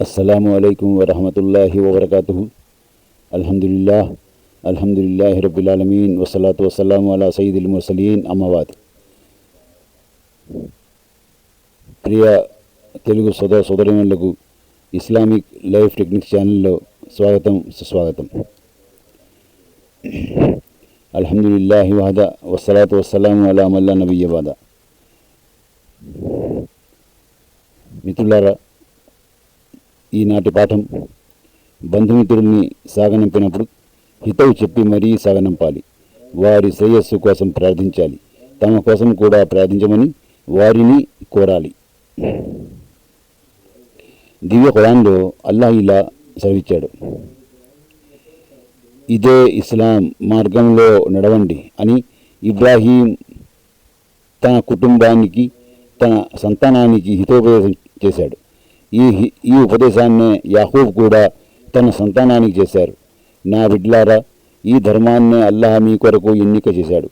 السلام عليكم ورحمة الله وبركاته الحمد لله الحمد لله رب العالمين والصلاة والسلام على سيد المرسلين أما بعد ప్రియ తెలుగు సోదర సోదరిమణులకు Islamic life techniques ఛానల్లో స్వాగతం సుస్వాగతం అల్హమ్దుల్లాహి వహద వసలాతు వసలాము అలా మల్లా నబీయ బాద మిత్రులారా ఈనాటి పాఠం బంధుమిత్రుల్ని సాగనంపినప్పుడు హితవు చెప్పి మరీ సాగనంపాలి. వారి శ్రేయస్సు కోసం ప్రార్థించాలి. తమ కోసం కూడా ప్రార్థించమని వారిని కోరాలి. దివ్య ఖురాన్లో అల్లాహ్ ఇలా సెలవిచ్చాడు ఇదే ఇస్లాం మార్గంలో నడవండి అని ఇబ్రాహీం తన కుటుంబానికి తన సంతానానికి హితోపదేశం చేశాడు. ఈ ఈ ఉపదేశాన్నే యాహూబ్ కూడా తన సంతానానికి చేశారు. నా బిడ్లారా ఈ ధర్మాన్నే అల్లాహ్ మీ కొరకు ఎన్నిక చేశాడు.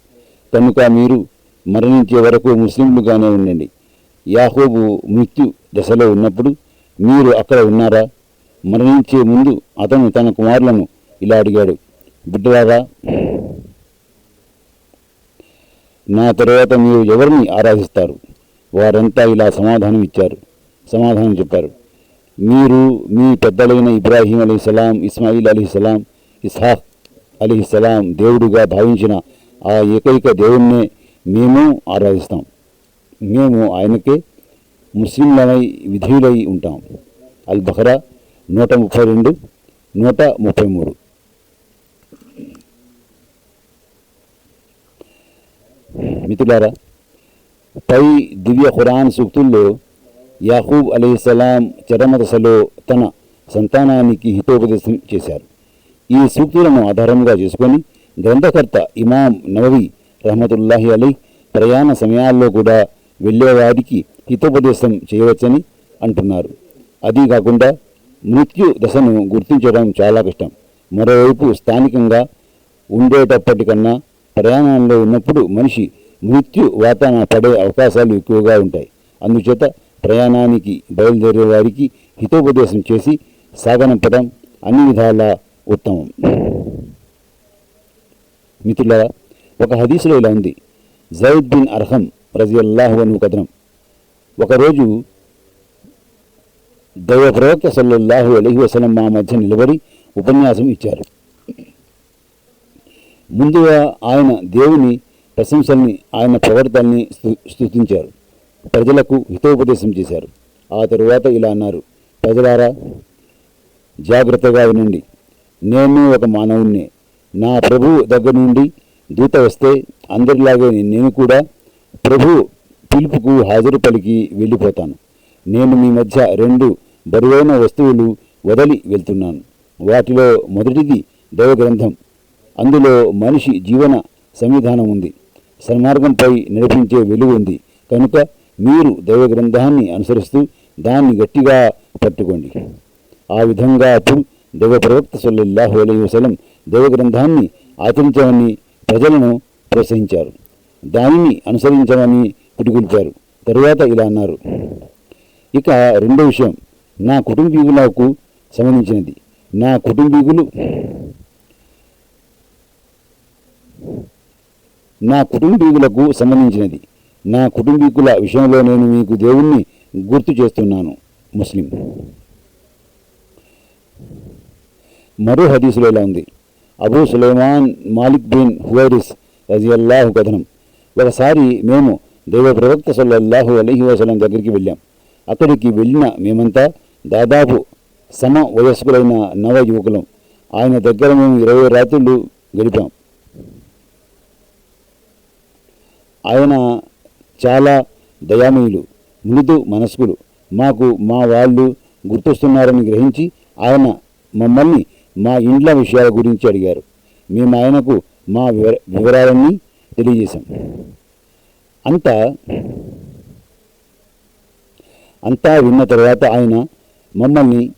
కనుక మీరు మరణించే వరకు ముస్లింలుగానే ఉండండి. యాహూబు మృత్యు దశలో ఉన్నప్పుడు మీరు అక్కడ ఉన్నారా? మరణించే ముందు అతను తన కుమారులను ఇలా అడిగాడు. బిడ్డలారా నా తరువాత మీరు ఎవరిని ఆరాధిస్తారు? వారంతా ఇలా సమాధానం ఇచ్చారు సమాధానం చెప్పారు. మీరు మీ పెద్దలైన ఇబ్రాహీం అలీసలాం ఇస్మాయిల్ అలీసలాం ఇస్హాక్ అలీసలాం దేవుడుగా భావించిన ఆ ఏకైక దేవుణ్ణే మేము ఆరాధిస్తాం. మేము ఆయనకే ముస్లింలమై విధులై ఉంటాం. అల్ బహరా నూట ముప్పై రెండు నూట ముప్పై మూడు. మిత్రులారా పై దివ్య ఖురాన్ సూక్తుల్లో యాహూబ్ అలీస్లాం చరమదశలో తన సంతానానికి హితోపదేశం చేశారు. ఈ సూక్తులను ఆధారంగా చేసుకొని గ్రంథకర్త ఇమాం నవవి రహమతుల్లాహి అలీ ప్రయాణ సమయాల్లో కూడా వెళ్ళేవారికి హితోపదేశం చేయవచ్చని అంటున్నారు. అది కాకుండా మృత్యు దశను గుర్తించడం చాలా కష్టం. మరోవైపు స్థానికంగా ఉండేటప్పటికన్నా ప్రయాణంలో ఉన్నప్పుడు మనిషి మృత్యు వాతాన పడే అవకాశాలు ఎక్కువగా ఉంటాయి. అందుచేత ప్రయాణానికి బయలుదేరే వారికి హితోపదేశం చేసి సాగనంపడం అన్ని విధాలా ఉత్తమం. మిత్రుల ఒక హదీసులో ఇలా ఉంది. జైద్ బిన్ అర్హం రజియల్లాహువను కథనం. ఒకరోజు దైవ ప్రవక్త సల్లల్లాహు అలహి వసలం మా మధ్య నిలబడి ఉపన్యాసం ఇచ్చారు. ముందుగా ఆయన దేవుని ప్రశంసల్ని ఆయన ప్రవర్తనని స్తు- ప్రజలకు హితోపదేశం చేశారు. ఆ తరువాత ఇలా అన్నారు. ప్రజలారా జాగ్రత్తగా వినండి. నేను ఒక మానవుణ్ణి. నా ప్రభు దగ్గర నుండి దూత వస్తే అందరిలాగే నేను కూడా ప్రభు పిలుపుకు హాజరు పలికి వెళ్ళిపోతాను. నేను మీ మధ్య రెండు బరువైన వస్తువులు వదలి వెళ్తున్నాను. వాటిలో మొదటిది దైవ గ్రంథం అందులో మనిషి జీవన సంవిధానం ఉంది. సన్మార్గంపై నడిపించే వెలుగు ఉంది. కనుక మీరు దైవ గ్రంథాన్ని అనుసరిస్తూ దాన్ని గట్టిగా పట్టుకోండి. ఆ విధంగా అప్పుడు దైవ ప్రవక్త సల్లల్లాహు అలైహి వసలం దైవ గ్రంథాన్ని ఆచరించమని ప్రజలను ప్రోత్సహించారు. దానిని అనుసరించమని పుటికొల్పారు తరువాత ఇలా అన్నారు. ఇక రెండో విషయం నా కుటుంబీకులకు సంబంధించినది. నా కుటుంబీకులు నా కుటుంబీకులకు సంబంధించినది. నా కుటుంబీకుల విషయంలో నేను మీకు దేవుణ్ణి గుర్తు చేస్తున్నాను ముస్లిం. మరో హదీసులో ఇలా ఉంది. Abu Sulaiman Malik bin Huwairith రజియల్లాహు కథనం ఒకసారి మేము దైవ ప్రవక్త సల్లల్లాహు అలహి వసలం దగ్గరికి వెళ్ళాం. అక్కడికి వెళ్ళిన మేమంతా దాదాపు సమ వయస్కులైన నవ యువకులం ఆయన దగ్గర మేము ఇరవై రాత్రులు గడిపాం. ఆయన చాలా దయామయులు మృదు మనస్కులు. మాకు మా వాళ్ళు గుర్తొస్తున్నారని గ్రహించి ఆయన మమ్మల్ని మా ఇండ్ల విషయాల గురించి అడిగారు. మేము ఆయనకు మా వివర వివరాలన్నీ తెలియజేశాం. అంతా అంతా విన్న తర్వాత ఆయన మమ్మల్ని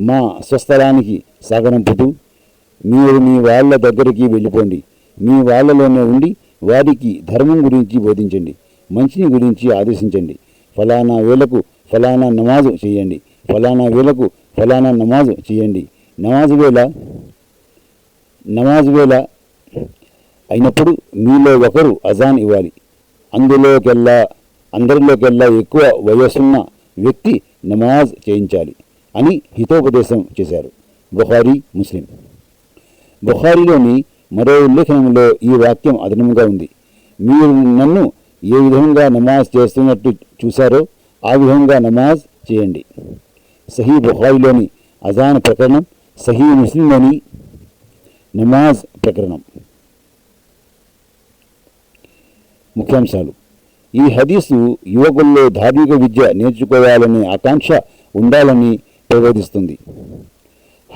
మా స్వస్థలానికి సాగనంపుతూ మీరు మీ వాళ్ళ దగ్గరికి వెళ్ళిపోండి. మీ వాళ్ళలోనే ఉండి వారికి ధర్మం గురించి బోధించండి. మంచిని గురించి ఆదేశించండి. ఫలానా వేలకు ఫలానా నమాజు చేయండి. ఫలానా వేలకు ఫలానా నమాజ్ చేయండి. నమాజ్ వేళ నమాజ్ వేళ అయినప్పుడు మీలో ఒకరు అజాన్ ఇవ్వాలి. అందులోకెల్లా అందరిలోకెల్లా ఎక్కువ వయస్సున్న వ్యక్తి నమాజ్ చేయించాలి అని హితోపదేశం చేశారు. బుహారీ ముస్లిం. బుహారీలోని మరో ఉల్లేఖనంలో ఈ వాక్యం అదనముగా ఉంది. మీరు నన్ను ఏ విధంగా నమాజ్ చేస్తున్నట్టు చూశారో ఆ విధంగా నమాజ్ చేయండి. సహీ బుహాయిలోని అజాన్ ప్రకరణం సహీ ముస్లింలోని నమాజ్ ప్రకరణం. ముఖ్యాంశాలు. ఈ హదీసు యువకుల్లో ధార్మిక విద్య నేర్చుకోవాలనే ఆకాంక్ష ఉండాలని ప్రబోధిస్తుంది.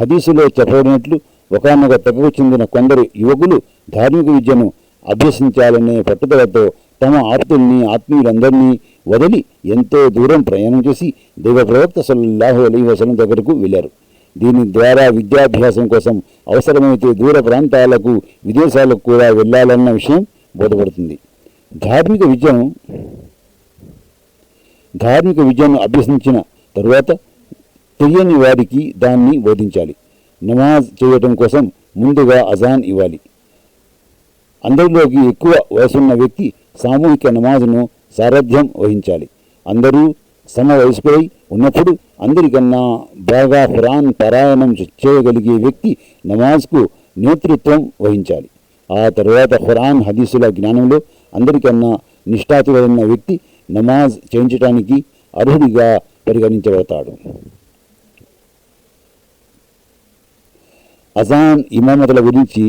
హదీసులో చెప్పబడినట్లు ఒకనొక తెగకు చెందిన కొందరు యువకులు ధార్మిక విద్యను అభ్యసించాలనే పట్టుదలతో తమ ఆప్తుల్ని ఆత్మీయులందరినీ వదిలి ఎంతో దూరం ప్రయాణం చేసి దైవ ప్రవక్త సల్లల్లాహు అలీ వసలం దగ్గరకు వెళ్ళారు. దీని ద్వారా విద్యాభ్యాసం కోసం అవసరమైతే దూర ప్రాంతాలకు విదేశాలకు కూడా వెళ్ళాలన్న విషయం బోధపడుతుంది. ధార్మిక విద్యను ధార్మిక విద్యను అభ్యసించిన తరువాత తెలియని వారికి దాన్ని బోధించాలి. నమాజ్ చేయటం కోసం ముందుగా అజాన్ ఇవ్వాలి. అందరిలోకి ఎక్కువ వయసున్న వ్యక్తి సామూహిక నమాజును సారథ్యం వహించాలి. అందరూ సమ వయసుపై ఉన్నప్పుడు అందరికన్నా బాగా ఖురాన్ పారాయణం చేయగలిగే వ్యక్తి నమాజ్కు నేతృత్వం వహించాలి. ఆ తర్వాత ఖురాన్ హదీసుల జ్ఞానంలో అందరికన్నా నిష్ఠాతులైన వ్యక్తి నమాజ్ చేయించడానికి అర్హుడిగా పరిగణించబడతాడు. అజాన్ ఇమామతుల గురించి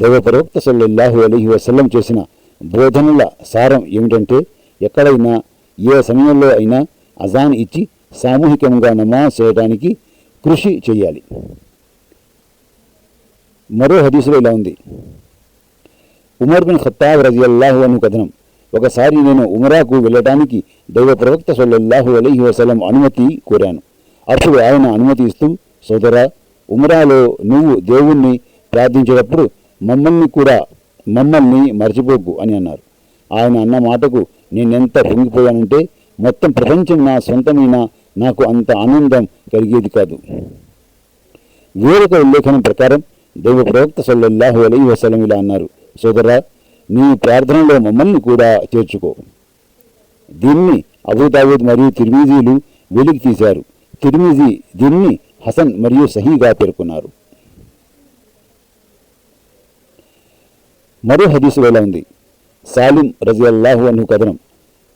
దైవ ప్రవక్త సల్లల్లాహు అలహి వసల్లం చేసిన బోధనల సారం ఏమిటంటే ఎక్కడైనా ఏ సమయంలో అయినా అజాన్ ఇచ్చి సామూహికంగా నమాజ్ చేయడానికి కృషి చేయాలి. మరో హదీసులో ఇలా ఉంది. ఉమర్ బిన్ ఖత్తాబ్ రజియల్లాహు అను కథనం. ఒకసారి నేను ఉమరాకు వెళ్ళడానికి దైవ ప్రవక్త సొల్లహు అలీ వసలం అనుమతి కోరాను. అప్పుడు ఆయన అనుమతి ఇస్తూ సోదరా ఉమరాలో నువ్వు దేవుణ్ణి ప్రార్థించేటప్పుడు మమ్మల్ని కూడా మమ్మల్ని మర్చిపోకు అని అన్నారు. ఆయన అన్న మాటకు నేనెంత పొంగిపోయానంటే మొత్తం ప్రపంచం నా సొంతమైన నాకు అంత ఆనందం కలిగేది కాదు. వేరొక ఉల్లేఖనం ప్రకారం దైవ ప్రవక్త సల్లల్లాహు అలీ వసలం ఇలా అన్నారు. సోదరా నీ ప్రార్థనలో మమ్మల్ని కూడా చేర్చుకో. దీన్ని అబూదావూద్ మరియు తిర్మీజీలు వెలికి తీశారు. తిరిమీజీ దీన్ని హసన్ మరియు సహీగా పేర్కొన్నారు. మరో హదీసు వేళ ఉంది సాలిం రజియల్లాహు అను కథనం.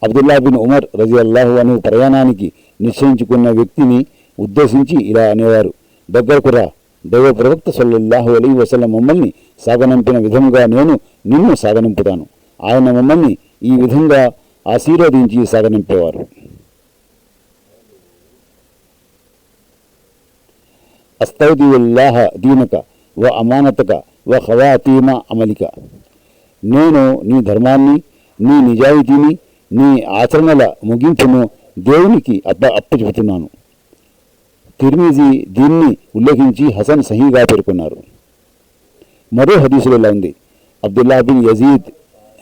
అబ్దుల్లా బిన్ ఉమర్ రజియల్లాహు అను ప్రయాణానికి నిశ్చయించుకున్న వ్యక్తిని ఉద్దేశించి ఇలా అనేవారు. దగ్గరకు రా దైవ ప్రవక్త సల్లల్లాహు అలీ వసల్లం మమ్మల్ని సాగనంపిన విధముగా నేను నిన్ను సాగనంపుతాను. ఆయన మమ్మల్ని ఈ విధంగా ఆశీర్వదించి సాగనంపేవారు. అస్తౌదిల్లాహ దీనక వ అమానతక వ ఖవాతీమ అమలిక నేను నీ ధర్మాన్ని నీ నిజాయితీని నీ ఆచరణల ముగింపును దేవునికి అప్ప అప్పచెబుతున్నాను. తిర్మిజీ దీన్ని ఉల్లేఖించి హసన్ సహీగా పేర్కొన్నారు. మరో హదీసులో ఇలా ఉంది. అబ్దుల్లా బిన్ యజీద్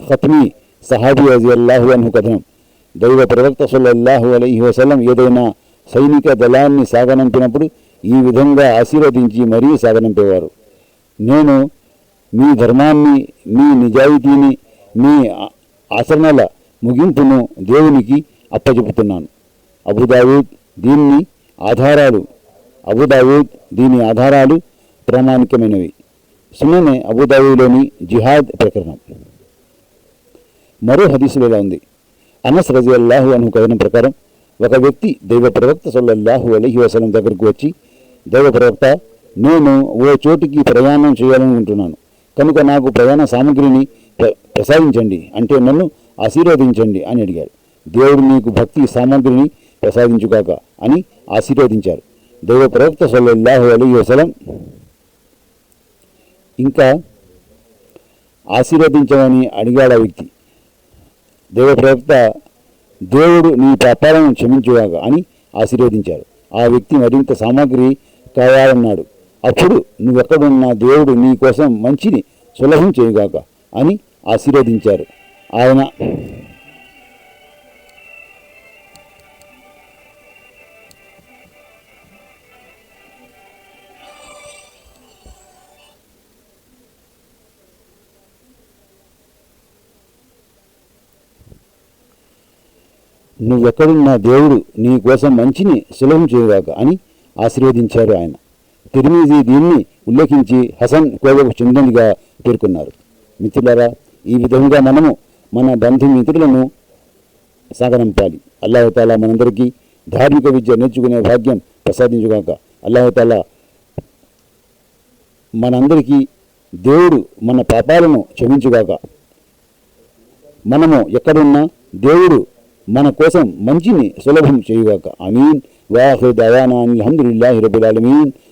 ఖత్మీ సహాబీ అజియల్లాహు అన్హు కథనం. దైవ ప్రవక్త సల్లల్లాహు అలైహి వసలం ఏదైనా సైనిక దళాన్ని సాగనంపినప్పుడు ఈ విధంగా ఆశీర్వదించి మరీ సాగనంపేవారు. నేను మీ ధర్మాన్ని మీ నిజాయితీని మీ ఆచరణల ముగింపును దేవునికి అప్పచెపుతున్నాను అబుదావూద్ దీన్ని ఆధారాలు అబుదావూద్ దీని ఆధారాలు ప్రామాణికమైనవి. సున్ననే అబుదావూలోని జిహాద్ ప్రకరణం. మరో హదీసులో ఇలా ఉంది. అనస్ రజియల్లాహు అను కథనం ప్రకారం ఒక వ్యక్తి దైవ ప్రవక్త సల్లల్లాహు అలహి వసలం దగ్గరకు వచ్చి దైవ ప్రవక్త నేను ఓ చోటికి ప్రయాణం చేయాలనుకుంటున్నాను కనుక నాకు ప్రయాణ సామగ్రిని ప్ర ప్రసాదించండి. అంటే నన్ను ఆశీర్వదించండి అని అడిగాడు దేవుడు నీకు భక్తి సామగ్రిని ప్రసాదించుగాక అని ఆశీర్వదించారు. దైవ ప్రవక్త సల్లల్లాహు అలీ వసలం ఇంకా ఆశీర్వదించమని అడిగాడు ఆ వ్యక్తి. దేవ ప్రవక్త దేవుడు నీ పాపాలను క్షమించుగాక అని ఆశీర్వదించారు. ఆ వ్యక్తి మరింత సామాగ్రి కావాలన్నాడు. అప్పుడు నువ్వెక్కడున్నా దేవుడు నీ కోసం మంచిని సులభం చేయగాక అని ఆశీర్వదించారు. ఆయన నువ్వెక్కడున్నా దేవుడు నీ కోసం మంచిని సులభం చేయగాక అని ఆశీర్వదించారు ఆయన. తిరిమిజీ దీన్ని ఉల్లేఖించి హసన్ కోవకు చెందినదిగా పేర్కొన్నారు. మిత్రులారా ఈ విధంగా మనము మన బంధుమిత్రులను సాగనంపాలి. అల్లాహతాల మనందరికీ ధార్మిక విద్య నేర్చుకునే భాగ్యం ప్రసాదించుగాక. అల్లాహతాల మనందరికీ దేవుడు మన పాపాలను క్షమించుగాక. మనము ఎక్కడున్నా దేవుడు మన కోసం మంచిని సులభం చేయుగాక. అమీన్ వాహు దయానా అల్హమ్దుల్లాహి రబుల్